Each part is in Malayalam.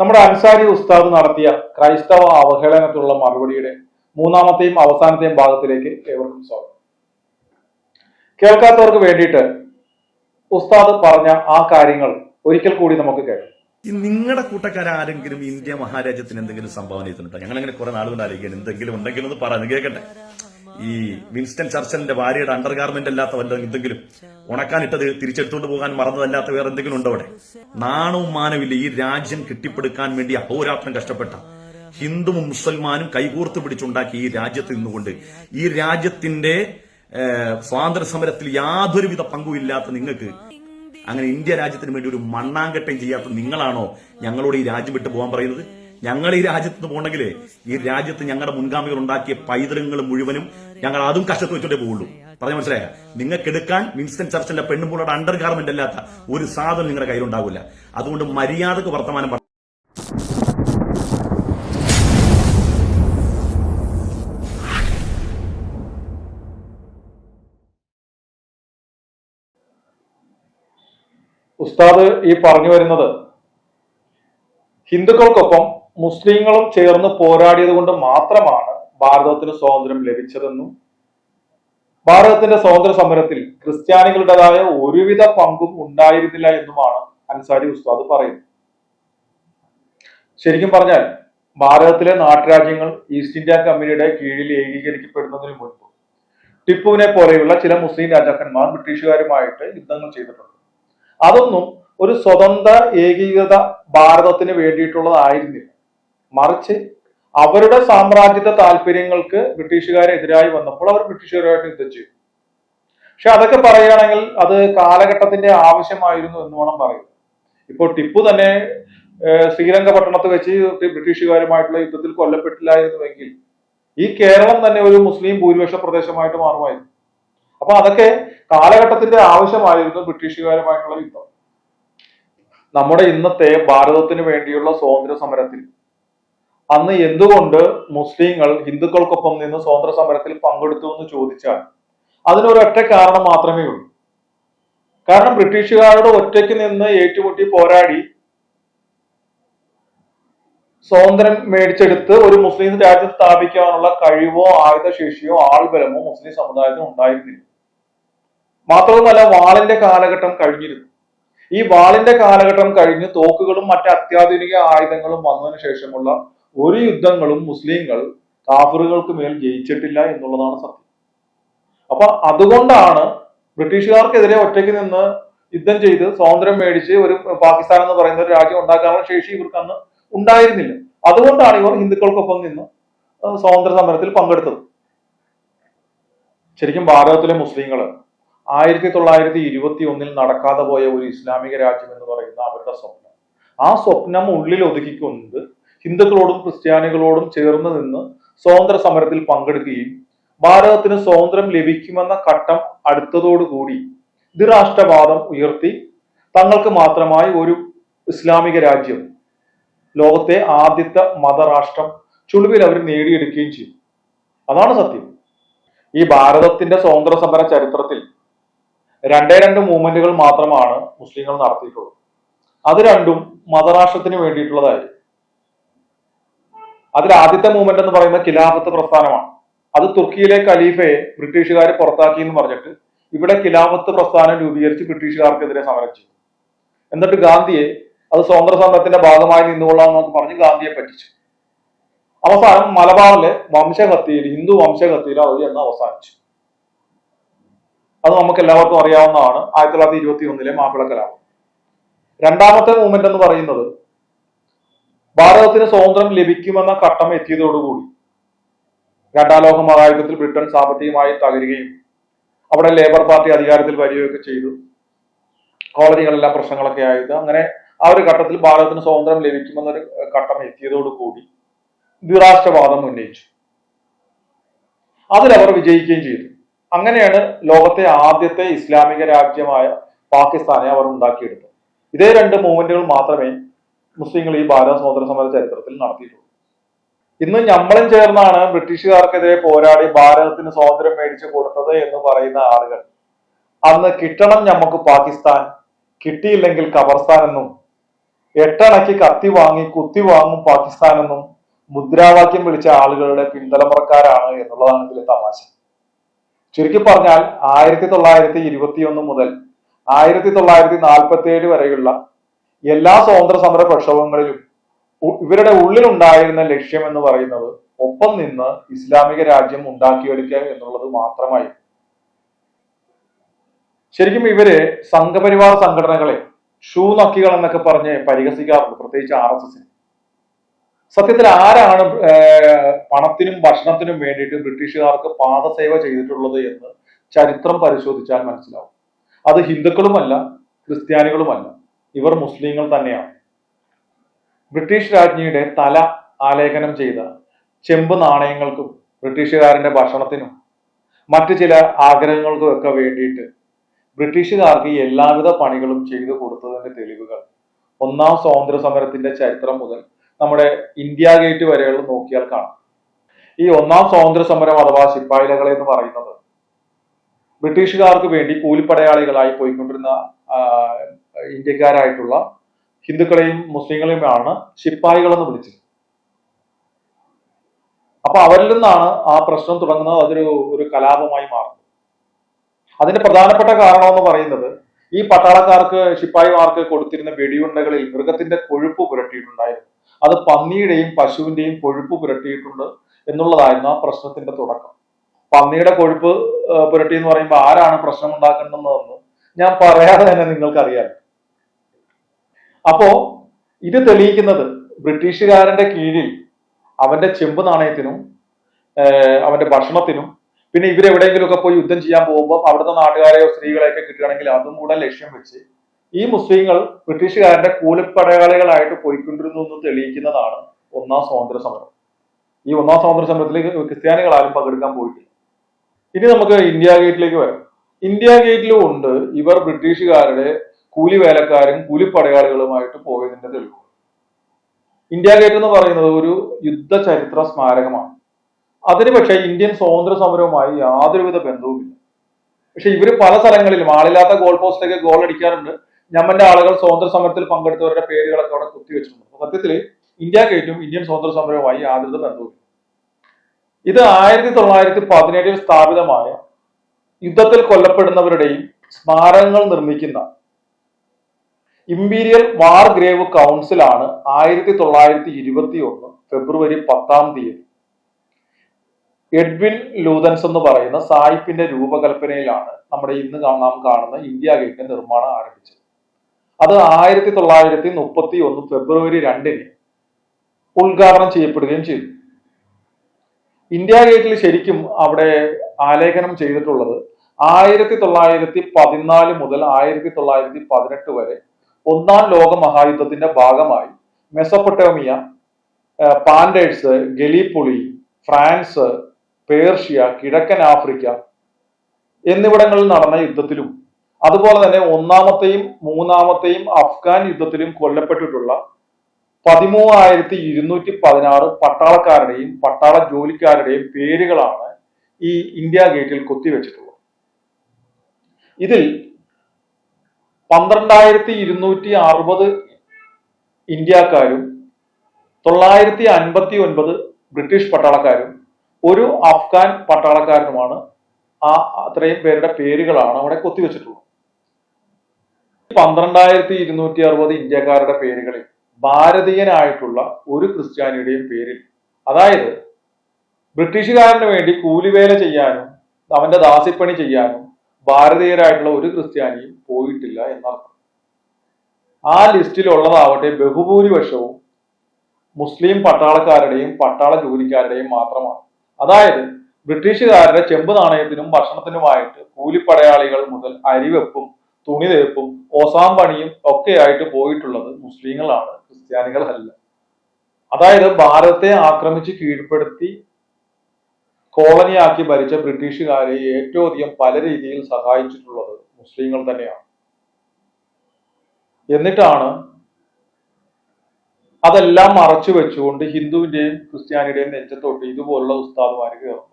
നമ്മുടെ അൻസാരി ഉസ്താദ് നടത്തിയ ക്രൈസ്തവ അവഹേളനത്തിലുള്ള മറുപടിയുടെ മൂന്നാമത്തെയും അവസാനത്തെയും ഭാഗത്തിലേക്ക് ഏവർക്കും സ്വാഗതം. കേൾക്കാത്തവർക്ക് വേണ്ടിയിട്ട് ഉസ്താദ് പറഞ്ഞ ആ കാര്യങ്ങൾ ഒരിക്കൽ കൂടി നമുക്ക് കേൾക്കാം. നിങ്ങളുടെ കൂട്ടക്കാരെങ്കിലും ഇന്ത്യ മഹാരാജ്യത്തിന് എന്തെങ്കിലും സംഭാവന ചെയ്തിട്ടുണ്ടോ? ഞങ്ങൾ അങ്ങനെ കുറെ നാളുകൊണ്ട് ആലോചിക്കാൻ എന്തെങ്കിലും ഉണ്ടെങ്കിലും ഒന്ന് പറഞ്ഞു കേൾക്കട്ടെ ഈ വിൻസ്റ്റൺ ചർച്ചലിന്റെ ഭാര്യയുടെ അണ്ടർ ഗാർമെന്റ് അല്ലാത്ത വല്ല എന്തെങ്കിലും ഉണക്കാനിട്ടത് തിരിച്ചെടുത്തുകൊണ്ട് പോകാൻ മറന്നതല്ലാത്ത വേറെ എന്തെങ്കിലും ഉണ്ടോ അവിടെ? നാണവും മാനവില്ല ഈ രാജ്യം കെട്ടിപ്പടുക്കാൻ വേണ്ടി അഹോരാത്രം കഷ്ടപ്പെട്ട ഹിന്ദുവും മുസൽമാനും കൈകോർത്ത് പിടിച്ചുണ്ടാക്കി ഈ രാജ്യത്ത് നിന്നുകൊണ്ട് ഈ രാജ്യത്തിന്റെ സ്വാതന്ത്ര്യ സമരത്തിൽ യാതൊരുവിധ പങ്കും ഇല്ലാത്ത നിങ്ങൾക്ക് അങ്ങനെ ഇന്ത്യ രാജ്യത്തിന് വേണ്ടി ഒരു മണ്ണാങ്കട്ടയും ചെയ്യാത്ത നിങ്ങളാണോ ഞങ്ങളോട് ഈ രാജ്യം വിട്ടു പോകാൻ പറയുന്നത്? ഞങ്ങൾ ഈ രാജ്യത്ത് നിന്ന് പോകണമെങ്കിലേ ഈ രാജ്യത്ത് ഞങ്ങളുടെ മുൻഗാമികൾ ഉണ്ടാക്കിയ പൈതൃകങ്ങൾ മുഴുവനും ഞങ്ങൾ അതും കഷ്ടത്ത് വെച്ചോണ്ടേ പോകുള്ളൂ. പറഞ്ഞു മനസ്സിലായ? നിങ്ങൾക്ക് എടുക്കാൻ വിൻസ്റ്റൺ ചർച്ചിന്റെ പെണ്ണുമ്പോളുടെ അണ്ടർ ഗാർമെന്റ് അല്ലാത്ത ഒരു സാധനം നിങ്ങളുടെ കയ്യിലുണ്ടാവില്ല. അതുകൊണ്ട് മര്യാദയ്ക്ക് വർത്തമാനം ഉസ്താദ് ഈ പറഞ്ഞു വരുന്നത് ഹിന്ദുക്കൾക്കൊപ്പം മുസ്ലിങ്ങളും ചേർന്ന് പോരാടിയത് കൊണ്ട് മാത്രമാണ് ഭാരതത്തിന് സ്വാതന്ത്ര്യം ലഭിച്ചതെന്നും ഭാരതത്തിന്റെ സ്വാതന്ത്ര്യ സമരത്തിൽ ക്രിസ്ത്യാനികളുടേതായ ഒരുവിധ പങ്കും ഉണ്ടായിരുന്നില്ല എന്നുമാണ് അൻസാരി ഉസ്താദ് പറയുന്നത്. ശരിക്കും പറഞ്ഞാൽ ഭാരതത്തിലെ നാട്ടുരാജ്യങ്ങൾ ഈസ്റ്റ് ഇന്ത്യ കമ്പനിയുടെ കീഴിൽ ഏകീകരിക്കപ്പെടുന്നതിന് മുൻപ് ടിപ്പുവിനെ പോലെയുള്ള ചില മുസ്ലിം രാജാക്കന്മാർ ബ്രിട്ടീഷുകാരുമായിട്ട് യുദ്ധങ്ങൾ ചെയ്തിട്ടുണ്ട്. അതൊന്നും ഒരു സ്വതന്ത്ര ഏകീകൃത ഭാരതത്തിന് വേണ്ടിയിട്ടുള്ളതായിരുന്നില്ല. മറിച്ച് അവരുടെ സാമ്രാജ്യത്വ താല്പര്യങ്ങൾക്ക് ബ്രിട്ടീഷുകാരെതിരായി വന്നപ്പോൾ അവർ ബ്രിട്ടീഷുകാരുമായിട്ട് യുദ്ധം ചെയ്തു. പക്ഷെ അതൊക്കെ പറയുകയാണെങ്കിൽ അത് കാലഘട്ടത്തിന്റെ ആവശ്യമായിരുന്നു എന്ന് വേണം പറയും ഇപ്പോൾ ടിപ്പു തന്നെ ശ്രീരംഗപട്ടണത്ത് വെച്ച് ബ്രിട്ടീഷുകാരുമായിട്ടുള്ള യുദ്ധത്തിൽ കൊല്ലപ്പെട്ടില്ലായിരുന്നുവെങ്കിൽ ഈ കേരളം തന്നെ ഒരു മുസ്ലിം ഭൂരിപക്ഷ പ്രദേശമായിട്ട് മാറുമായിരുന്നു. അപ്പൊ അതൊക്കെ കാലഘട്ടത്തിന്റെ ആവശ്യമായിരുന്നു ബ്രിട്ടീഷുകാരുമായിട്ടുള്ള യുദ്ധം. നമ്മുടെ ഇന്നത്തെ ഭാരതത്തിന് വേണ്ടിയുള്ള സ്വാതന്ത്ര്യ സമരത്തിൽ അന്ന് എന്തുകൊണ്ട് മുസ്ലിങ്ങൾ ഹിന്ദുക്കൾക്കൊപ്പം നിന്ന് സ്വാതന്ത്ര്യ സമരത്തിൽ പങ്കെടുത്തു എന്ന് ചോദിച്ചാൽ അതിനൊരൊറ്റ കാരണം മാത്രമേ ഉള്ളൂ. കാരണം ബ്രിട്ടീഷുകാരോട് ഒറ്റയ്ക്ക് നിന്ന് ഏറ്റുമുട്ടി പോരാടി സ്വാതന്ത്ര്യം മേടിച്ചെടുത്ത് ഒരു മുസ്ലിം രാജ്യം സ്ഥാപിക്കാനുള്ള കഴിവോ ആയുധശേഷിയോ ആൾബലമോ മുസ്ലിം സമുദായത്തിന് ഉണ്ടായിരുന്നില്ല. മാത്രവുമല്ല വാളിന്റെ കാലഘട്ടം കഴിഞ്ഞിരുന്നു. ഈ വാളിന്റെ കാലഘട്ടം കഴിഞ്ഞ് തോക്കുകളും മറ്റ് അത്യാധുനിക ആയുധങ്ങളും വന്നതിന് ശേഷമുള്ള ഒരു യുദ്ധങ്ങളും മുസ്ലിങ്ങൾ കാഫറുകൾക്ക് മേൽ ജയിച്ചിട്ടില്ല എന്നുള്ളതാണ് സത്യം. അപ്പൊ അതുകൊണ്ടാണ് ബ്രിട്ടീഷുകാർക്കെതിരെ ഒറ്റയ്ക്ക് നിന്ന് യുദ്ധം ചെയ്ത് സ്വാതന്ത്ര്യം മേടിച്ച് ഒരു പാകിസ്ഥാൻ എന്ന് പറയുന്ന ഒരു രാജ്യം ഉണ്ടാക്കാനുള്ള ശേഷി ഇവർക്ക് അന്ന് ഉണ്ടായിരുന്നില്ല. അതുകൊണ്ടാണ് ഇവർ ഹിന്ദുക്കൾക്കൊപ്പം നിന്ന് സ്വാതന്ത്ര്യ സമരത്തിൽ പങ്കെടുത്തത്. ശരിക്കും ഭാരതത്തിലെ മുസ്ലിങ്ങൾ ആയിരത്തി തൊള്ളായിരത്തി ഇരുപത്തി ഒന്നിൽ നടക്കാതെ പോയ ഒരു ഇസ്ലാമിക രാജ്യം എന്ന് പറയുന്ന അവരുടെ സ്വപ്നം ആ സ്വപ്നം ഉള്ളിൽ ഒതുക്കിക്കൊണ്ട് ഹിന്ദുക്കളോടും ക്രിസ്ത്യാനികളോടും ചേർന്ന് നിന്ന് സ്വാതന്ത്ര്യ സമരത്തിൽ പങ്കെടുക്കുകയും ഭാരതത്തിന് സ്വാതന്ത്ര്യം ലഭിക്കുമെന്ന ഘട്ടം അടുത്തതോടുകൂടി ദ്വിരാഷ്ട്രവാദം ഉയർത്തി തങ്ങൾക്ക് മാത്രമായി ഒരു ഇസ്ലാമിക രാജ്യം ലോകത്തെ ആദ്യത്തെ മതരാഷ്ട്രം ചുളിവിൽ അവർ നേടിയെടുക്കുകയും ചെയ്യും അതാണ് സത്യം. ഈ ഭാരതത്തിന്റെ സ്വാതന്ത്ര്യ സമര ചരിത്രത്തിൽ രണ്ടേ രണ്ട് മൂവ്മെന്റുകൾ മാത്രമാണ് മുസ്ലിങ്ങൾ നടത്തിയിട്ടുള്ളത്. അത് രണ്ടും മതരാഷ്ട്രത്തിന് വേണ്ടിയിട്ടുള്ളതായിരുന്നു അതിൽ ആദ്യത്തെ മൂവ്മെന്റ് എന്ന് പറയുന്നത് ഖിലാഫത്ത് പ്രസ്ഥാനമാണ്. അത് തുർക്കിയിലെ ഖലീഫയെ ബ്രിട്ടീഷുകാർ പുറത്താക്കി എന്ന് പറഞ്ഞിട്ട് ഇവിടെ ഖിലാഫത്ത് പ്രസ്ഥാനം രൂപീകരിച്ച് ബ്രിട്ടീഷുകാർക്കെതിരെ സമരം ചെയ്തു. എന്നിട്ട് ഗാന്ധിയെ അത് സ്വാതന്ത്ര്യ സമരത്തിന്റെ ഭാഗമായി നിന്നുകൊള്ളാം എന്നൊക്കെ പറഞ്ഞ് ഗാന്ധിയെ പറ്റിച്ചു. അവസാനം മലബാറിലെ വംശഹത്യയിൽ ഹിന്ദു വംശഹത്യയിൽ അവർ എന്ന് അവസാനിച്ചു. അത് നമുക്ക് എല്ലാവർക്കും അറിയാവുന്നതാണ് ആയിരത്തി തൊള്ളായിരത്തി ഇരുപത്തി ഒന്നിലെ മാപ്പിള കലാപം രണ്ടാമത്തെ മൂവ്മെന്റ് എന്ന് പറയുന്നത് ഭാരതത്തിന് സ്വാതന്ത്ര്യം ലഭിക്കുമെന്ന ഘട്ടം എത്തിയതോടുകൂടി രണ്ടാം ലോക മഹായുദ്ധത്തിൽ ബ്രിട്ടൻ സാമ്പത്തികമായി തകരുകയും അവിടെ ലേബർ പാർട്ടി അധികാരത്തിൽ വരികയൊക്കെ ചെയ്തു. കോളനികളെല്ലാം പ്രശ്നങ്ങളൊക്കെ ആയത്. അങ്ങനെ ആ ഒരു ഘട്ടത്തിൽ ഭാരതത്തിന് സ്വാതന്ത്ര്യം ലഭിക്കുമെന്നൊരു ഘട്ടം എത്തിയതോടുകൂടി ദ്വിരാഷ്ട്രവാദം ഉന്നയിച്ചു. അതിലവർ വിജയിക്കുകയും ചെയ്തു. അങ്ങനെയാണ് ലോകത്തെ ആദ്യത്തെ ഇസ്ലാമിക രാജ്യമായ പാകിസ്ഥാനെ അവർ ഉണ്ടാക്കിയെടുത്തത്. ഇതേ രണ്ട് മൂവ്മെന്റുകൾ മാത്രമേ മുസ്ലിങ്ങൾ ഈ ഭാരത സ്വാതന്ത്ര്യ സമര ചരിത്രത്തിൽ നടത്തിയിട്ടുള്ളത് ഇന്ന് നമ്മളും ചേർന്നാണ് ബ്രിട്ടീഷുകാർക്കെതിരെ പോരാടി ഭാരതത്തിന് സ്വാതന്ത്ര്യം മേടിച്ചു കൊടുത്തത് എന്ന് പറയുന്ന ആളുകൾ. അന്ന് കിട്ടണം ഞമ്മക്ക് പാകിസ്ഥാൻ കിട്ടിയില്ലെങ്കിൽ ഖബർസ്ഥാൻ എന്നും എട്ടണയ്ക്ക് കത്തി വാങ്ങി കുത്തി വാങ്ങും പാകിസ്ഥാൻ എന്നും മുദ്രാവാക്യം വിളിച്ച ആളുകളുടെ പിന്തലമുറക്കാരാണ് എന്നുള്ളതാണ് ഇതിലെ തമാശ. ചുരുക്കി പറഞ്ഞാൽ ആയിരത്തി തൊള്ളായിരത്തി ഇരുപത്തിയൊന്ന് മുതൽ ആയിരത്തി തൊള്ളായിരത്തി നാൽപ്പത്തി ഏഴ് വരെയുള്ള എല്ലാ സ്വാതന്ത്ര്യ സമര പ്രക്ഷോഭങ്ങളിലും ഇവരുടെ ഉള്ളിലുണ്ടായിരുന്ന ലക്ഷ്യം എന്ന് പറയുന്നത് ഒപ്പം നിന്ന് ഇസ്ലാമിക രാജ്യം ഉണ്ടാക്കിയെടുക്കുക എന്നുള്ളത് മാത്രമായി. ശരിക്കും ഇവർ സംഘപരിവാർ സംഘടനകളെ ഷൂ നക്കികൾ എന്നൊക്കെ പറഞ്ഞ് പരിഹസിക്കാറുണ്ട് പ്രത്യേകിച്ച് ആർ എസ് എസിന്. സത്യത്തിൽ ആരാണ് പണത്തിനും ഭക്ഷണത്തിനും വേണ്ടിയിട്ട് ബ്രിട്ടീഷുകാർക്ക് പാദസേവ ചെയ്തിട്ടുള്ളത് എന്ന് ചരിത്രം പരിശോധിച്ചാൽ മനസ്സിലാവും. അത് ഹിന്ദുക്കളുമല്ല ക്രിസ്ത്യാനികളുമല്ല. ഇവർ മുസ്ലിങ്ങൾ തന്നെയാണ്. ബ്രിട്ടീഷ് രാജ്ഞിയുടെ തല ആലേഖനം ചെയ്ത ചെമ്പ് നാണയങ്ങൾക്കും ബ്രിട്ടീഷുകാരന്റെ ഭക്ഷണത്തിനും മറ്റു ചില ആഗ്രഹങ്ങൾക്കും ഒക്കെ വേണ്ടിയിട്ട് ബ്രിട്ടീഷുകാർക്ക് എല്ലാവിധ പണികളും ചെയ്തു കൊടുത്തതിന്റെ തെളിവുകൾ ഒന്നാം സ്വാതന്ത്ര്യ സമരത്തിന്റെ ചരിത്രം മുതൽ നമ്മുടെ ഇന്ത്യ ഗേറ്റ് വരെയുള്ള നോക്കിയാൽ കാണാം. ഈ ഒന്നാം സ്വാതന്ത്ര്യ സമരം അഥവാ ശിപ്പായിലകൾ എന്ന് പറയുന്നത് ബ്രിട്ടീഷുകാർക്ക് വേണ്ടി കൂലിപ്പടയാളികളായി പോയിക്കൊണ്ടിരുന്ന ഇന്ത്യക്കാരായിട്ടുള്ള ഹിന്ദുക്കളെയും മുസ്ലിങ്ങളെയുമാണ് ശിപ്പായികളെന്ന് വിളിച്ചത്. അപ്പൊ അവരിൽ നിന്നാണ് ആ പ്രശ്നം തുടങ്ങുന്നത്. അതൊരു ഒരു കലാപമായി മാറുന്നത്. അതിന്റെ പ്രധാനപ്പെട്ട കാരണം എന്ന് പറയുന്നത് ഈ പട്ടാളക്കാർക്ക് ശിപ്പായിമാർക്ക് കൊടുത്തിരുന്ന വെടിയുണ്ടകളിൽ മൃഗത്തിന്റെ കൊഴുപ്പ് പുരട്ടിയിട്ടുണ്ടായിരുന്നു. അത് പന്നിയുടെയും പശുവിന്റെയും കൊഴുപ്പ് പുരട്ടിയിട്ടുണ്ട് എന്നുള്ളതായിരുന്നു ആ പ്രശ്നത്തിന്റെ തുടക്കം. പന്നിയുടെ കൊഴുപ്പ് പുരട്ടി എന്ന് പറയുമ്പോൾ ആരാണ് പ്രശ്നം ഉണ്ടാക്കുന്നതെന്ന് ഞാൻ പറയാതെ തന്നെ നിങ്ങൾക്കറിയാം. അപ്പോ ഇത് തെളിയിക്കുന്നത് ബ്രിട്ടീഷുകാരന്റെ കീഴിൽ അവന്റെ ചെമ്പ് നാണയത്തിനും അവന്റെ ഭക്ഷണത്തിനും പിന്നെ ഇവരെവിടെയെങ്കിലുമൊക്കെ പോയി യുദ്ധം ചെയ്യാൻ പോകുമ്പോൾ അവിടുത്തെ നാട്ടുകാരെയോ സ്ത്രീകളെയൊക്കെ കിട്ടുകയാണെങ്കിൽ അതും കൂടെ ലക്ഷ്യം വെച്ച് ഈ മുസ്ലിങ്ങൾ ബ്രിട്ടീഷുകാരന്റെ കൂലിപ്പടയാളികളായിട്ട് പോയിക്കൊണ്ടിരുന്നു എന്ന് തെളിയിക്കുന്നതാണ് ഒന്നാം സ്വാതന്ത്ര്യ സമരം ഈ ഒന്നാം സ്വാതന്ത്ര്യ സമരത്തിൽ ക്രിസ്ത്യാനികളാരും പങ്കെടുക്കാൻ പോയിട്ടില്ല. ഇനി നമുക്ക് ഇന്ത്യ ഗേറ്റിലേക്ക് വരാം. ഇന്ത്യ ഗേറ്റിലും ഉണ്ട്. ഇവർ ബ്രിട്ടീഷുകാരുടെ കൂലി വേലക്കാരും കൂലിപ്പടയാളികളുമായിട്ട് പോയതിന്റെ തെളിവ്. ഇന്ത്യ ഗേറ്റ് എന്ന് പറയുന്നത് ഒരു യുദ്ധ ചരിത്ര സ്മാരകമാണ്. അതിന് പക്ഷേ ഇന്ത്യൻ സ്വാതന്ത്ര്യ സമരവുമായി യാതൊരുവിധ ബന്ധവുമില്ല. പക്ഷെ ഇവർ പല സ്ഥലങ്ങളിലും ആളില്ലാത്ത ഗോൾ പോസ്റ്റിലേക്ക് ഗോൾ അടിക്കാറുണ്ട്. ഞമ്മന്റെ ആളുകൾ സ്വാതന്ത്ര്യ സമരത്തിൽ പങ്കെടുത്തവരുടെ പേരുകളൊക്കെ അവിടെ കുത്തിവെച്ചിട്ടുണ്ട് സത്യത്തിൽ ഇന്ത്യ ഗേറ്റും ഇന്ത്യൻ സ്വാതന്ത്ര്യ സമരവുമായി യാതൊരു ബന്ധവുമില്ല. ഇത് ആയിരത്തി തൊള്ളായിരത്തി പതിനേഴിൽ സ്ഥാപിതമായ യുദ്ധത്തിൽ കൊല്ലപ്പെടുന്നവരുടെയും സ്മാരകങ്ങൾ നിർമ്മിക്കുന്ന ഇമ്പീരിയൽ വാർ ഗ്രേവ് കൗൺസിലാണ് ആയിരത്തി തൊള്ളായിരത്തി ഇരുപത്തി ഒന്ന് ഫെബ്രുവരി പത്താം തീയതി. എഡ്വിൻ ലൂതൻസ് എന്ന് പറയുന്ന സായിപ്പിന്റെ രൂപകൽപ്പനയിലാണ് നമ്മുടെ ഇന്ന് നാം കാണുന്ന ഇന്ത്യ ഗേറ്റിന്റെ നിർമ്മാണം ആരംഭിച്ചത്. അത് ആയിരത്തി തൊള്ളായിരത്തി മുപ്പത്തി ഒന്ന് ഫെബ്രുവരി രണ്ടിന് ഉദ്ഘാടനം ചെയ്യപ്പെടുകയും ചെയ്തു. ഇന്ത്യ ഗേറ്റിൽ ശരിക്കും അവിടെ ആലേഖനം ചെയ്തിട്ടുള്ളത് ആയിരത്തി തൊള്ളായിരത്തി പതിനാല് മുതൽ ആയിരത്തി തൊള്ളായിരത്തി പതിനെട്ട് വരെ ഒന്നാം ലോക മഹായുദ്ധത്തിന്റെ ഭാഗമായി Mesopotamia Flanders Gallipoli France Persia കിഴക്കൻ ആഫ്രിക്ക എന്നിവിടങ്ങളിൽ നടന്ന യുദ്ധത്തിലും അതുപോലെ തന്നെ ഒന്നാമത്തെയും മൂന്നാമത്തെയും അഫ്ഗാൻ യുദ്ധത്തിലും കൊല്ലപ്പെട്ടിട്ടുള്ള പതിമൂവായിരത്തി ഇരുന്നൂറ്റി പതിനാറ് പട്ടാളക്കാരുടെയും പട്ടാള ജോലിക്കാരുടെയും പേരുകളാണ് ഈ ഇന്ത്യ ഗേറ്റിൽ കൊത്തിവെച്ചിട്ടുള്ളത്. ഇതിൽ പന്ത്രണ്ടായിരത്തി ഇരുന്നൂറ്റി അറുപത് ഇന്ത്യക്കാരും തൊള്ളായിരത്തി അൻപത്തി ഒൻപത് ബ്രിട്ടീഷ് പട്ടാളക്കാരും ഒരു അഫ്ഗാൻ പട്ടാളക്കാരനുമാണ് ആ അത്രയും പേരുടെ പേരുകളാണ് അവിടെ കൊത്തിവെച്ചിട്ടുള്ളത്. പന്ത്രണ്ടായിരത്തി ഇരുന്നൂറ്റി അറുപത് ഇന്ത്യക്കാരുടെ പേരുകളിൽ ഭാരതീയനായിട്ടുള്ള ഒരു ക്രിസ്ത്യാനിയുടെയും പേരിൽ അതായത് ബ്രിട്ടീഷുകാരന് വേണ്ടി കൂലിവേല ചെയ്യാനും അവന്റെ ദാസിപ്പണി ചെയ്യാനും ഭാരതീയരായിട്ടുള്ള ഒരു ക്രിസ്ത്യാനിയും പോയിട്ടില്ല എന്നർത്ഥം. ആ ലിസ്റ്റിലുള്ളതാവട്ടെ ബഹുഭൂരിപക്ഷവും മുസ്ലിം പട്ടാളക്കാരുടെയും പട്ടാള ജോലിക്കാരുടെയും മാത്രമാണ്. അതായത് ബ്രിട്ടീഷുകാരുടെ ചെമ്പ് നാണയത്തിനും ഭക്ഷണത്തിനുമായിട്ട് കൂലിപ്പടയാളികൾ മുതൽ അരിവെപ്പും തുണി തേപ്പും ഓസാം പണിയും ഒക്കെ ആയിട്ട് പോയിട്ടുള്ളത് മുസ്ലിങ്ങളാണ് ക്രിസ്ത്യാനികളല്ല. അതായത് ഭാരതത്തെ ആക്രമിച്ച് കീഴ്പ്പെടുത്തി കോളനിയാക്കി ഭരിച്ച ബ്രിട്ടീഷുകാരെ ഏറ്റവും അധികം പല രീതിയിൽ സഹായിച്ചിട്ടുള്ളത് മുസ്ലിങ്ങൾ തന്നെയാണ്. എന്നിട്ടാണ് അതെല്ലാം മറച്ചു വെച്ചുകൊണ്ട് ഹിന്ദുവിന്റെയും ക്രിസ്ത്യാനിയുടെയും നെഞ്ചത്തോട്ട് ഇതുപോലുള്ള ഉസ്താദുമാര് കയറുന്നു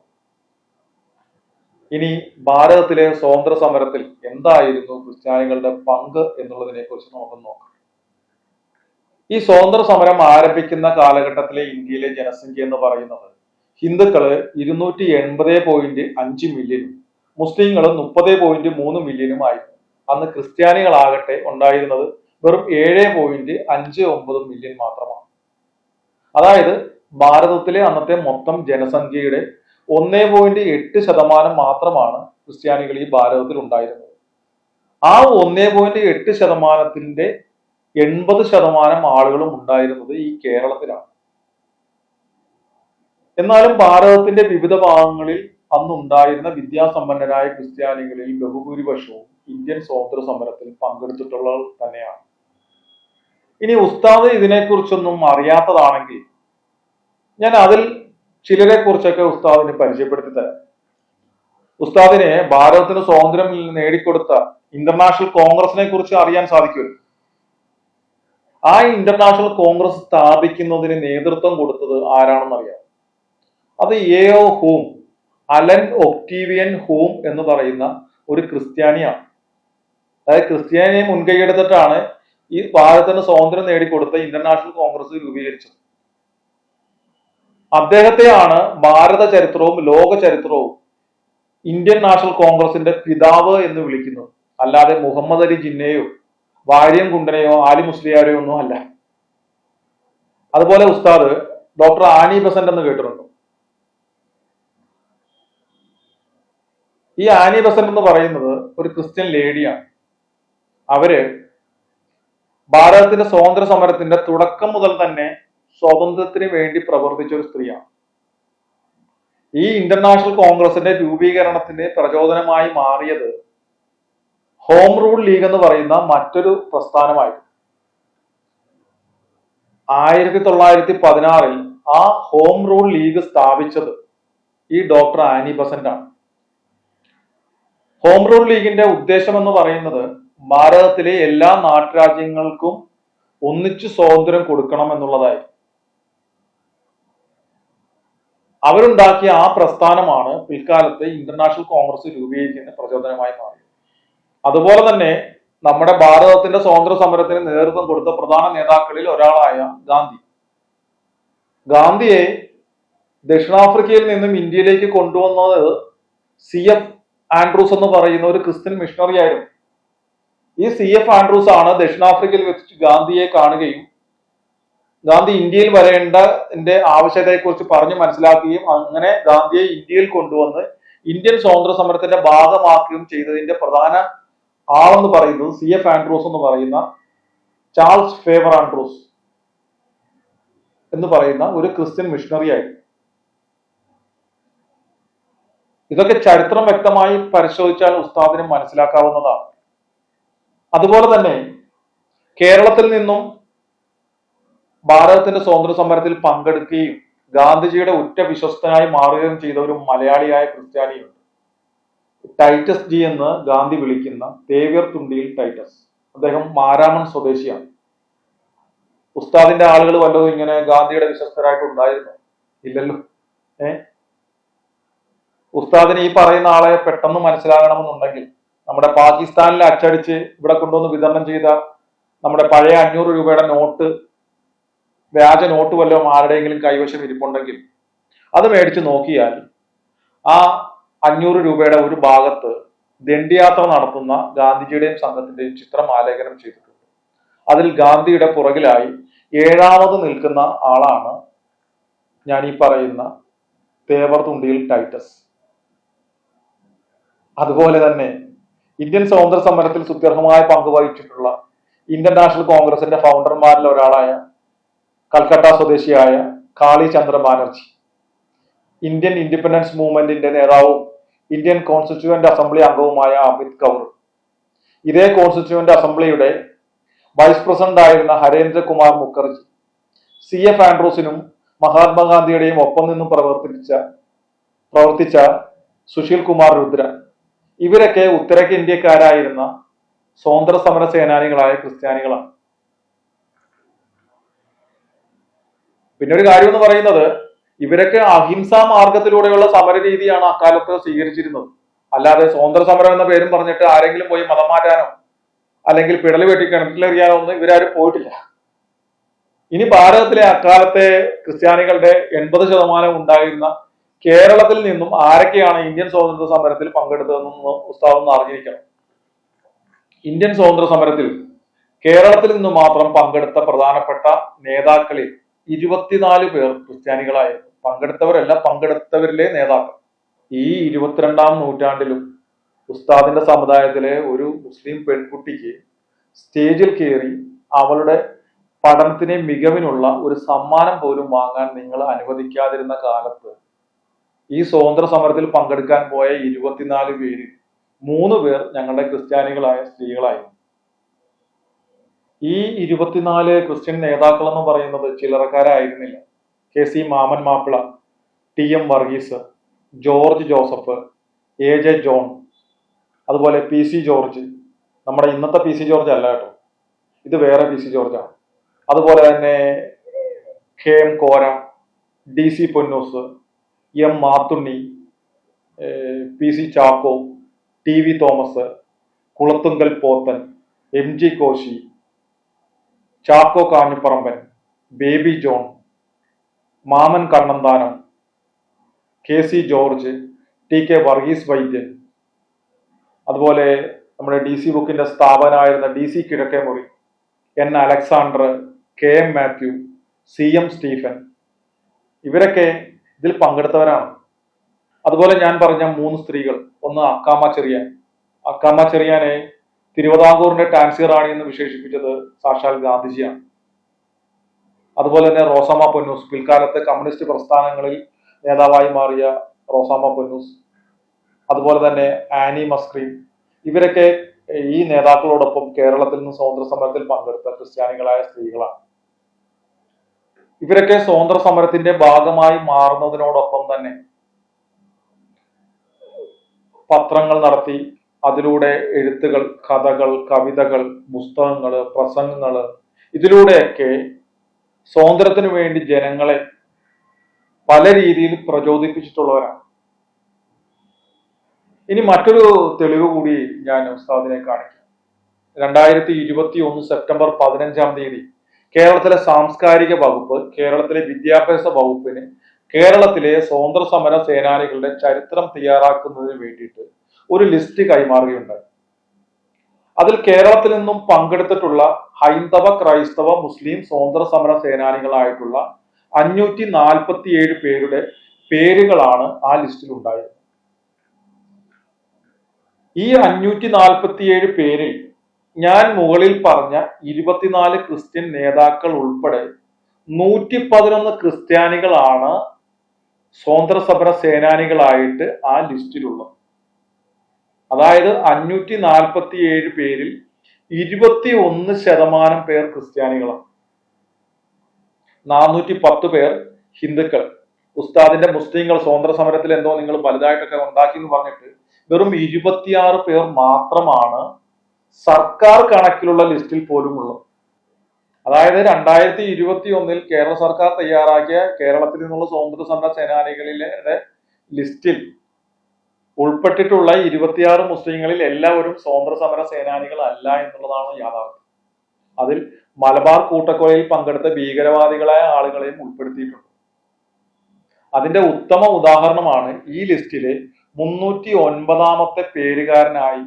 ഇനി ഭാരതത്തിലെ സ്വാതന്ത്ര്യ സമരത്തിൽ എന്തായിരുന്നു ക്രിസ്ത്യാനികളുടെ പങ്ക് എന്നുള്ളതിനെ കുറിച്ച് നമുക്ക് നോക്കാം. ഈ സ്വാതന്ത്ര്യ സമരം ആരംഭിക്കുന്ന കാലഘട്ടത്തിലെ ഇന്ത്യയിലെ ജനസംഖ്യ എന്ന് പറയുന്നത് ഹിന്ദുക്കൾ ഇരുന്നൂറ്റി എൺപത് പോയിന്റ് അഞ്ച് മില്യനും മുസ്ലിങ്ങൾ മുപ്പത് പോയിന്റ് മൂന്ന് മില്യനും ആയിരുന്നു. അന്ന് ക്രിസ്ത്യാനികളാകട്ടെ ഉണ്ടായിരുന്നത് വെറും ഏഴ് പോയിന്റ് അഞ്ച് ഒമ്പത് മില്യൺ മാത്രമാണ്. അതായത് ഭാരതത്തിലെ അന്നത്തെ മൊത്തം ജനസംഖ്യയുടെ ഒന്നേ പോയിന്റ് എട്ട് ശതമാനം മാത്രമാണ് ക്രിസ്ത്യാനികൾ ഈ ഭാരതത്തിൽ ഉണ്ടായിരുന്നത്. ആ ഒന്നേ പോയിന്റ് എട്ട് ശതമാനത്തിന്റെ എൺപത് ശതമാനം ആളുകളും ഉണ്ടായിരുന്നത് ഈ കേരളത്തിലാണ്. എന്നാലും ഭാരതത്തിന്റെ വിവിധ ഭാഗങ്ങളിൽ അന്നുണ്ടായിരുന്ന വിദ്യാസമ്പന്നരായ ക്രിസ്ത്യാനികളിൽ ബഹുഭൂരിപക്ഷവും ഇന്ത്യൻ സ്വാതന്ത്ര്യ സമരത്തിൽ പങ്കെടുത്തിട്ടുള്ളവർ തന്നെയാണ്. ഇനി ഉസ്താദ് ഇതിനെക്കുറിച്ചൊന്നും അറിയാത്തതാണെങ്കിൽ ഞാൻ അതിൽ ചിലരെ കുറിച്ചൊക്കെ ഉസ്താദിന് പരിചയപ്പെടുത്തി തരാം. ഉസ്താദിനെ ഭാരതത്തിന് സ്വാതന്ത്ര്യം നേടിക്കൊടുത്ത ഇന്റർനാഷണൽ കോൺഗ്രസിനെ കുറിച്ച് അറിയാൻ സാധിക്കുമല്ലോ. ആ ഇന്റർനാഷണൽ കോൺഗ്രസ് സ്ഥാപിക്കുന്നതിന് നേതൃത്വം കൊടുത്തത് ആരാണെന്ന് അറിയാം അത് AO Hume Allan Octavian Hume എന്ന് പറയുന്ന ഒരു ക്രിസ്ത്യാനിയാണ്. അതായത് ക്രിസ്ത്യാനിയെ മുൻകൈയെടുത്തിട്ടാണ് ഈ ഭാരതത്തിന് സ്വാതന്ത്ര്യം നേടിക്കൊടുത്ത ഇന്റർനാഷണൽ കോൺഗ്രസ് രൂപീകരിച്ചത്. അദ്ദേഹത്തെയാണ് ഭാരത ചരിത്രവും ലോക ചരിത്രവും ഇന്ത്യൻ നാഷണൽ കോൺഗ്രസിന്റെ പിതാവ് എന്ന് വിളിക്കുന്നത്. അല്ലാതെ മുഹമ്മദ് അലി ജിന്നയോ വാര്യം കുണ്ടനെയോ ആലി മുസ്ലിയാരെയോ ഒന്നും അല്ല. അതുപോലെ ഉസ്താദ് ഡോക്ടർ ആനി ബസന്റ് എന്ന് കേട്ടിട്ടുണ്ടോ? ഈ ആനി ബസൻ എന്ന് പറയുന്നത് ഒരു ക്രിസ്ത്യൻ ലേഡിയാണ്. അവർ ഭാരതത്തിന്റെ സ്വാതന്ത്ര്യ സമരത്തിന്റെ തുടക്കം മുതൽ തന്നെ സ്വാതന്ത്ര്യത്തിന് വേണ്ടി പ്രവർത്തിച്ച ഒരു സ്ത്രീയാണ്. ഈ ഇന്റർനാഷണൽ കോൺഗ്രസിന്റെ രൂപീകരണത്തിന് പ്രചോദനമായി മാറിയത് ഹോം റൂൾ ലീഗ് എന്ന് പറയുന്ന മറ്റൊരു പ്രസ്ഥാനമായിരുന്നു. ആയിരത്തി തൊള്ളായിരത്തി പതിനാറിൽ ആ ഹോം റൂൾ ലീഗ് സ്ഥാപിച്ചത് ഈ ഡോക്ടർ ആനി ബസന്റ് ആണ് ഹോം റൂൾ ലീഗിന്റെ ഉദ്ദേശം എന്ന് പറയുന്നത് ഭാരതത്തിലെ എല്ലാ നാട്ടുരാജ്യങ്ങൾക്കും ഒന്നിച്ചു സ്വാതന്ത്ര്യം കൊടുക്കണം എന്നുള്ളതായി. അവരുണ്ടാക്കിയ ആ പ്രസ്ഥാനമാണ് പിൽക്കാലത്ത് ഇന്റർനാഷണൽ കോൺഗ്രസ് രൂപീകരിക്കുന്ന പ്രചോദനമായി മാറിയത്. അതുപോലെ തന്നെ നമ്മുടെ ഭാരതത്തിന്റെ സ്വാതന്ത്ര്യ സമരത്തിന് നേതൃത്വം കൊടുത്ത പ്രധാന നേതാക്കളിൽ ഒരാളായ ഗാന്ധി. ഗാന്ധിയെ ദക്ഷിണാഫ്രിക്കയിൽ നിന്നും ഇന്ത്യയിലേക്ക് കൊണ്ടുവന്നത് സി എഫ് ആൻഡ്രൂസ് എന്ന് പറയുന്ന ഒരു ക്രിസ്ത്യൻ മിഷണറി ആയിരുന്നു. ഈ സി എഫ് ആൻഡ്രൂസ് ആണ് ദക്ഷിണാഫ്രിക്കയിൽ വെച്ച് ഗാന്ധിയെ കാണുകയും ഗാന്ധി ഇന്ത്യയിൽ വരേണ്ടതിന്റെ ആവശ്യകതയെക്കുറിച്ച് പറഞ്ഞു മനസ്സിലാക്കുകയും അങ്ങനെ ഗാന്ധിയെ ഇന്ത്യയിൽ കൊണ്ടുവന്ന് ഇന്ത്യൻ സ്വാതന്ത്ര്യ സമരത്തിന്റെ ഭാഗമാക്കുകയും ചെയ്തതിന്റെ പ്രധാന ആളെന്ന് പറയുന്നത് സി എഫ് ആൻഡ്രൂസ് എന്ന് പറയുന്ന ചാൾസ് ഫേവർ ആൻഡ്രൂസ് എന്ന് പറയുന്ന ഒരു ക്രിസ്ത്യൻ മിഷണറി ആയിരുന്നു. ഇതൊക്കെ ചരിത്രം വ്യക്തമായി പരിശോധിച്ചാൽ ഉസ്താദിന് മനസ്സിലാക്കാവുന്നതാണ്. അതുപോലെ തന്നെ കേരളത്തിൽ നിന്നും ഭാരതത്തിന്റെ സ്വാതന്ത്ര്യ സമരത്തിൽ പങ്കെടുക്കുകയും ഗാന്ധിജിയുടെ ഉറ്റ വിശ്വസ്തനായി മാറുകയും ചെയ്ത ഒരു മലയാളിയായ ക്രിസ്ത്യാനിയുണ്ട്. ടൈറ്റസ് ജി എന്ന് ഗാന്ധി വിളിക്കുന്ന തേവ്യർ തുണ്ടിയിൽ ടൈറ്റസ്. അദ്ദേഹം മാരാമൺ സ്വദേശിയാണ്. ഉസ്താദിന്റെ ആളുകൾ വല്ലതും ഇങ്ങനെ ഗാന്ധിയുടെ വിശ്വസ്തരായിട്ട് ഉണ്ടായിരുന്നു? ഇല്ലല്ലോ. ഏ? ഉസ്താദിന് ഈ പറയുന്ന ആളെ പെട്ടെന്ന് മനസ്സിലാകണമെന്നുണ്ടെങ്കിൽ നമ്മുടെ പാകിസ്ഥാനിൽ അച്ചടിച്ച് ഇവിടെ കൊണ്ടുവന്ന് വിതരണം ചെയ്ത നമ്മുടെ പഴയ അഞ്ഞൂറ് രൂപയുടെ നോട്ട് വ്യാജ നോട്ട് വല്ലതും ആരുടെയെങ്കിലും കൈവശം ഇരിപ്പുണ്ടെങ്കിൽ അത് മേടിച്ച് നോക്കിയാൽ ആ അഞ്ഞൂറ് രൂപയുടെ ഒരു ഭാഗത്ത് ദണ്ഡിയാത്ര നടത്തുന്ന ഗാന്ധിജിയുടെയും സംഘത്തിന്റെയും ചിത്രം ആലേഖനം ചെയ്തിട്ടുണ്ട്. അതിൽ ഗാന്ധിയുടെ പുറകിലായി ഏഴാമത് നിൽക്കുന്ന ആളാണ് ഞാൻ ഈ പറയുന്ന തേവർ തുണ്ടിയിൽ ടൈറ്റസ്. അതുപോലെ തന്നെ ഇന്ത്യൻ സ്വാതന്ത്ര്യ സമരത്തിൽ സുദീർഘമായ പങ്ക് വഹിച്ചിട്ടുള്ള ഇന്ത്യൻ നാഷണൽ കോൺഗ്രസിന്റെ ഫൗണ്ടർമാരിൽ ഒരാളായ കൽക്കട്ട സ്വദേശിയായ കാളി ചന്ദ്ര ബാനർജി. ഇന്ത്യൻ ഇൻഡിപെൻഡൻസ് മൂവ്മെന്റിന്റെ നേതാവും ഇന്ത്യൻ കോൺസ്റ്റിറ്റ്യൂവന്റ് അസംബ്ലി അംഗവുമായ അമിത് കൗർ. ഇതേ കോൺസ്റ്റിറ്റ്യൂവന്റ് അസംബ്ലിയുടെ വൈസ് പ്രസിഡന്റ് ആയിരുന്ന ഹരേന്ദ്രകുമാർ മുഖർജി സി എഫ് ആൻഡ്രൂസിനും മഹാത്മാഗാന്ധിയുടെയും ഒപ്പം നിന്നും പ്രവർത്തിച്ച പ്രവർത്തിച്ച സുശീൽ കുമാർ രുദ്ര ഇവരൊക്കെ ഉത്തരേന്ത്യക്കാരായിരുന്ന സ്വാതന്ത്ര്യ സമര സേനാനികളായ ക്രിസ്ത്യാനികളാണ്. പിന്നെ ഒരു കാര്യം എന്ന് പറയുന്നത് ഇവരൊക്കെ അഹിംസാ മാർഗത്തിലൂടെയുള്ള സമര രീതിയാണ് അക്കാലത്ത് സ്വീകരിച്ചിരുന്നത്. അല്ലാതെ സ്വാതന്ത്ര്യ സമരം എന്ന പേരും പറഞ്ഞിട്ട് ആരെങ്കിലും പോയി മതം മാറ്റാനോ അല്ലെങ്കിൽ പിടൽ വെട്ടി കിണറ്റിലെറിയാനോ ഒന്നും ഇവരാരും പോയിട്ടില്ല. ഇനി ഭാരതത്തിലെ അക്കാലത്തെ ക്രിസ്ത്യാനികളുടെ എൺപത് ശതമാനം ഉണ്ടായിരുന്ന കേരളത്തിൽ നിന്നും ആരൊക്കെയാണ് ഇന്ത്യൻ സ്വാതന്ത്ര്യ സമരത്തിൽ പങ്കെടുത്തതെന്ന് ഉസ്താവ് ഒന്ന് അറിഞ്ഞിരിക്കണം. ഇന്ത്യൻ സ്വാതന്ത്ര്യ സമരത്തിൽ കേരളത്തിൽ നിന്ന് മാത്രം പങ്കെടുത്ത പ്രധാനപ്പെട്ട നേതാക്കളിൽ ഇരുപത്തിനാല് പേർ ക്രിസ്ത്യാനികളായിരുന്നു പങ്കെടുത്തവരല്ല പങ്കെടുത്തവരിലെ നേതാക്കൾ. ഈ ഇരുപത്തിരണ്ടാം നൂറ്റാണ്ടിലും ഉസ്താദിന്റെ സമുദായത്തിലെ ഒരു മുസ്ലിം പെൺകുട്ടിക്ക് സ്റ്റേജിൽ കയറി അവളുടെ പഠനത്തിന് മികവിനുള്ള ഒരു സമ്മാനം പോലും വാങ്ങാൻ നിങ്ങൾ അനുവദിക്കാതിരുന്ന കാലത്ത് ഈ സ്വാതന്ത്ര്യ സമരത്തിൽ പങ്കെടുക്കാൻ പോയ ഇരുപത്തിനാല് പേര് മൂന്ന് പേർ ഞങ്ങളുടെ ക്രിസ്ത്യാനികളായ സ്ത്രീകളായിരുന്നു. ഈ ഇരുപത്തിനാല് ക്രിസ്ത്യൻ നേതാക്കൾ എന്ന് പറയുന്നത് ചില്ലറക്കാരായിരുന്നില്ല. K C Mammen Mappila T M Varghese George Joseph A J John അതുപോലെ പി സി ജോർജ്. നമ്മുടെ ഇന്നത്തെ പി സി ജോർജ് അല്ല കേട്ടോ. ഇത് വേറെ പി സി ജോർജാണ് അതുപോലെ തന്നെ K M Kora D C Ponnoose M Mathunni P C Chacko T V Thomas Kulathunkal Pothen M G Koshy Chacko Kanjiparamban Baby John Mammen Kannanthanam K C George T K Varghese Vaidyan. അതുപോലെ നമ്മുടെ ഡി സി ബുക്കിന്റെ സ്ഥാപനമായിരുന്ന D C Kizhakkemuri N Alexander K M Mathew C M Stephen. ഇവരൊക്കെ ഇതിൽ പങ്കെടുത്തവരാണ്. അതുപോലെ ഞാൻ പറഞ്ഞ മൂന്ന് സ്ത്രീകൾ. ഒന്ന് അക്കാമ ചെറിയാൻ. അക്കാമ ചെറിയാനെ തിരുവിതാംകൂറിന്റെ ടാൻസി റാണി എന്ന് വിശേഷിപ്പിച്ചത് സാക്ഷാൽ ഗാന്ധിജിയാണ്. അതുപോലെ തന്നെ റോസാമ പൊന്നൂസ് പിൽക്കാലത്തെ കമ്മ്യൂണിസ്റ്റ് പ്രസ്ഥാനങ്ങളിൽ നേതാവായി മാറിയ റോസാമ പൊന്നൂസ്. അതുപോലെ തന്നെ ആനി മസ്ക്രീൻ. ഇവരൊക്കെ ഈ നേതാക്കളോടൊപ്പം കേരളത്തിൽ നിന്ന് സ്വാതന്ത്ര്യ സമരത്തിൽ പങ്കെടുത്ത ക്രിസ്ത്യാനികളായ സ്ത്രീകളാണ്. ഇവരൊക്കെ സ്വാതന്ത്ര്യ സമരത്തിന്റെ ഭാഗമായി മാറുന്നതിനോടൊപ്പം തന്നെ പത്രങ്ങൾ നടത്തി അതിലൂടെ എഴുത്തുകൾ കഥകൾ കവിതകൾ പുസ്തകങ്ങൾ പ്രസംഗങ്ങൾ ഇതിലൂടെയൊക്കെ സ്വാതന്ത്ര്യത്തിനു വേണ്ടി ജനങ്ങളെ പല രീതിയിൽ പ്രചോദിപ്പിച്ചിട്ടുള്ളവരാണ്. ഇനി മറ്റൊരു തെളിവ് കൂടി ഞാൻ ഉസ്താദിനെ കാണിക്കാം. രണ്ടായിരത്തി ഇരുപത്തി ഒന്ന് സെപ്റ്റംബർ പതിനഞ്ചാം തീയതി കേരളത്തിലെ സാംസ്കാരിക വകുപ്പ് കേരളത്തിലെ വിദ്യാഭ്യാസ വകുപ്പിന് കേരളത്തിലെ സ്വാതന്ത്ര്യ സമര സേനാനികളുടെ ചരിത്രം തയ്യാറാക്കുന്നതിന് വേണ്ടിയിട്ട് ഒരു ലിസ്റ്റ് കൈമാറുകയുണ്ടായി. അതിൽ കേരളത്തിൽ നിന്നും പങ്കെടുത്തിട്ടുള്ള ഹൈന്ദവ ക്രൈസ്തവ മുസ്ലിം സ്വാതന്ത്ര്യ സമര സേനാനികളായിട്ടുള്ള അഞ്ഞൂറ്റി നാൽപ്പത്തി ഏഴ് പേരുടെ പേരുകളാണ് ആ ലിസ്റ്റിൽ ഉണ്ടായത് ഈ അഞ്ഞൂറ്റി നാൽപ്പത്തിയേഴ് പേരിൽ ഞാൻ മുകളിൽ പറഞ്ഞ ഇരുപത്തിനാല് ക്രിസ്ത്യൻ നേതാക്കൾ ഉൾപ്പെടെ നൂറ്റി പതിനൊന്ന് ക്രിസ്ത്യാനികളാണ് സ്വതന്ത്ര സമര സേനാനികളായിട്ട് ആ ലിസ്റ്റിലുള്ളത്. അതായത് അഞ്ഞൂറ്റി നാൽപ്പത്തി ഏഴ് പേരിൽ ഇരുപത്തി ഒന്ന് ശതമാനം പേർ ക്രിസ്ത്യാനികളാണ്. നാനൂറ്റി പത്ത് പേർ ഹിന്ദുക്കൾ. ഉസ്താദിന്റെ മുസ്ലിങ്ങൾ സ്വാതന്ത്ര്യ സമരത്തിൽ എന്തോ നിങ്ങൾ വലുതായിട്ടൊക്കെ ഉണ്ടാക്കി എന്ന് പറഞ്ഞിട്ട് വെറും ഇരുപത്തിയാറ് പേർ മാത്രമാണ് സർക്കാർ കണക്കിലുള്ള ലിസ്റ്റിൽ പോലും ഉള്ളത് അതായത് രണ്ടായിരത്തി ഇരുപത്തി ഒന്നിൽ കേരള സർക്കാർ തയ്യാറാക്കിയ കേരളത്തിൽ നിന്നുള്ള സ്വാതന്ത്ര്യ സമര സേനാനികളിലെ ലിസ്റ്റിൽ ഉൾപ്പെട്ടിട്ടുള്ള ഇരുപത്തിയാറ് മുസ്ലിങ്ങളിൽ എല്ലാവരും സ്വാതന്ത്ര്യ സമര സേനാനികൾ അല്ല എന്നുള്ളതാണ് യാഥാർത്ഥ്യം. അതിൽ മലബാർ കൂട്ടക്കൊലയിൽ പങ്കെടുത്ത ഭീകരവാദികളായ ആളുകളെയും ഉൾപ്പെടുത്തിയിട്ടുണ്ട്. അതിന്റെ ഉത്തമ ഉദാഹരണമാണ് ഈ ലിസ്റ്റിലെ മുന്നൂറ്റി ഒൻപതാമത്തെ പേരുകാരനായി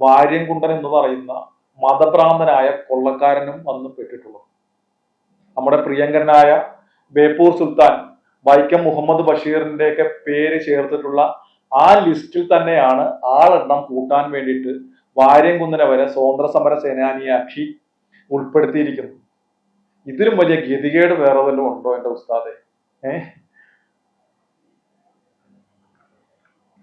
വാര്യംകുണ്ടൻ എന്ന് പറയുന്ന മതഭ്രാന്തനായ കൊള്ളക്കാരനും വന്ന് പെട്ടിട്ടുള്ളത് നമ്മുടെ പ്രിയങ്കരനായ ബേപ്പൂർ സുൽത്താൻ വൈക്കം മുഹമ്മദ് ബഷീറിന്റെ ഒക്കെ പേര് ചേർത്തിട്ടുള്ള ആ ലിസ്റ്റിൽ തന്നെയാണ് ആളെണ്ണം കൂട്ടാൻ വേണ്ടിയിട്ട് വാര്യംകുന്നനെ വരെ സ്വാതന്ത്ര്യ സമര സേനാനിയാക്കി ഉൾപ്പെടുത്തിയിരിക്കുന്നു ഇതിലും വലിയ ഗതികേട് വേറെ വല്ലതും ഉണ്ടോ എന്റെ ഉസ്താദെ? ഏഹ്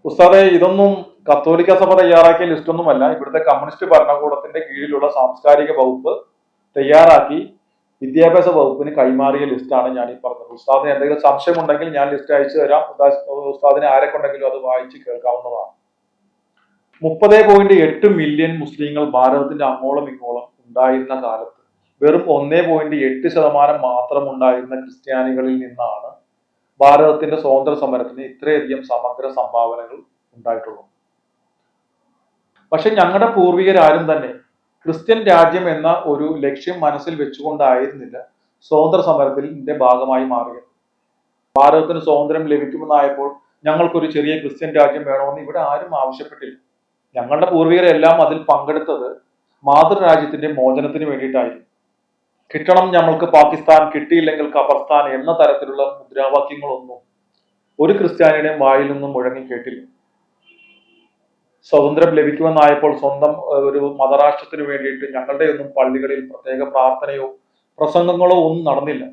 ഉസ്താദെ ഇതൊന്നും കത്തോലിക്ക സഭ തയ്യാറാക്കിയ ലിസ്റ്റ് ഒന്നുമല്ല ഇവിടുത്തെ കമ്മ്യൂണിസ്റ്റ് ഭരണകൂടത്തിന്റെ കീഴിലുള്ള സാംസ്കാരിക വകുപ്പ് തയ്യാറാക്കി വിദ്യാഭ്യാസ വകുപ്പിന് കൈമാറിയ ലിസ്റ്റാണ് ഞാൻ ഈ പറഞ്ഞത്. ഉസ്താദിന് എന്തെങ്കിലും സംശയം ഉണ്ടെങ്കിൽ ഞാൻ ലിസ്റ്റ് അയച്ചു തരാം. ഉസ്താദിന് ഉസ്താദിനെ ആരെക്കൊണ്ടെങ്കിലും അത് വായിച്ച് കേൾക്കാവുന്നതാണ്. മുപ്പത് പോയിന്റ് എട്ട് മില്യൺ മുസ്ലിങ്ങൾ ഭാരതത്തിന്റെ അങ്ങോളം ഇങ്ങോളം ഉണ്ടായിരുന്ന കാലത്ത് വെറും ഒന്നേ പോയിന്റ് എട്ട് ശതമാനം മാത്രം ഉണ്ടായിരുന്ന ക്രിസ്ത്യാനികളിൽ നിന്നാണ് ഭാരതത്തിന്റെ സ്വാതന്ത്ര്യ സമരത്തിന് ഇത്രയധികം സമഗ്ര സംഭാവനകൾ ഉണ്ടായിട്ടുള്ളത്. പക്ഷെ ഞങ്ങളുടെ പൂർവികരാരും തന്നെ ക്രിസ്ത്യൻ രാജ്യം എന്ന ഒരു ലക്ഷ്യം മനസ്സിൽ വെച്ചുകൊണ്ടായിരുന്നില്ല സ്വാതന്ത്ര്യ സമരത്തിന്റെ ഭാഗമായി മാറിയത്. ഭാരതത്തിന് സ്വാതന്ത്ര്യം ലഭിക്കുമെന്നായപ്പോൾ ഞങ്ങൾക്കൊരു ചെറിയ ക്രിസ്ത്യൻ രാജ്യം വേണമെന്ന് ഇവിടെ ആരും ആവശ്യപ്പെട്ടില്ല. ഞങ്ങളുടെ പൂർവികരെല്ലാം അതിൽ പങ്കെടുത്തത് മാതൃരാജ്യത്തിന്റെ മോചനത്തിന് വേണ്ടിയിട്ടായിരുന്നു. കിട്ടണം ഞങ്ങൾക്ക് പാകിസ്ഥാൻ കിട്ടിയില്ലെങ്കിൽ കബർസ്ഥാൻ എന്ന തരത്തിലുള്ള മുദ്രാവാക്യങ്ങളൊന്നും ഒരു ക്രിസ്ത്യാനിയുടെയും വായിൽ നിന്നും മുഴങ്ങി കേട്ടില്ല. സ്വാതന്ത്ര്യം ലഭിക്കുമെന്നായപ്പോൾ സ്വന്തം ഒരു മതരാഷ്ട്രത്തിന് വേണ്ടിയിട്ട് ഞങ്ങളുടെ ഒന്നും പള്ളികളിൽ പ്രത്യേക പ്രാർത്ഥനയോ പ്രസംഗങ്ങളോ ഒന്നും നടന്നില്ല.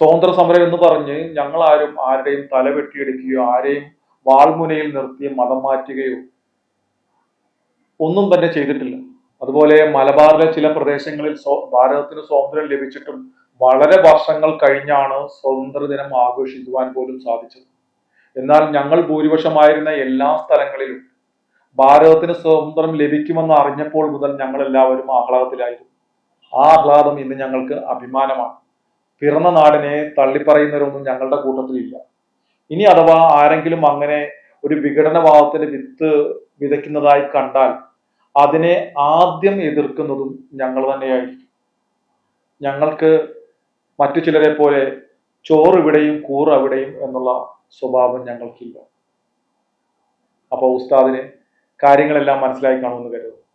സ്വാതന്ത്ര്യ സമരം എന്ന് പറഞ്ഞ് ഞങ്ങൾ ആരും ആരുടെയും തല വെട്ടിയെടുക്കുകയോ ആരെയും വാൾമുനയിൽ നിർത്തി മതം മാറ്റുകയോ ഒന്നും തന്നെ ചെയ്തിട്ടില്ല. അതുപോലെ മലബാറിലെ ചില പ്രദേശങ്ങളിൽ ഭാരതത്തിന് സ്വാതന്ത്ര്യം ലഭിച്ചിട്ടും വളരെ വർഷങ്ങൾ കഴിഞ്ഞാണ് സ്വാതന്ത്ര്യ ദിനം ആഘോഷിക്കുവാൻ പോലും സാധിച്ചത്. എന്നാൽ ഞങ്ങൾ ഭൂരിപക്ഷമായിരുന്ന എല്ലാ സ്ഥലങ്ങളിലും ഭാരതത്തിന് സ്വാതന്ത്ര്യം ലഭിക്കുമെന്ന് അറിഞ്ഞപ്പോൾ മുതൽ ഞങ്ങൾ എല്ലാവരും ആഹ്ലാദത്തിലായിരുന്നു. ആ ആഹ്ലാദം ഇന്ന് ഞങ്ങൾക്ക് അഭിമാനമാണ്. പിറന്ന നാടിനെ തള്ളിപ്പറയുന്നവരൊന്നും ഞങ്ങളുടെ കൂട്ടത്തിലില്ല. ഇനി അഥവാ ആരെങ്കിലും അങ്ങനെ ഒരു വിഘടനവാദത്തിന്റെ വിത്ത് വിതയ്ക്കുന്നതായി കണ്ടാൽ അതിനെ ആദ്യം എതിർക്കുന്നതും ഞങ്ങൾ തന്നെയായിരിക്കും. ഞങ്ങൾക്ക് മറ്റു ചിലരെ പോലെ ചോറ് ഇവിടെയും കൂറ് അവിടെയും എന്നുള്ള സ്വഭാവം ഞങ്ങൾക്കില്ല. അപ്പോൾ ഉസ്താദിന് കാര്യങ്ങളെല്ലാം മനസ്സിലായി കാണുമെന്ന് കരുതുന്നു.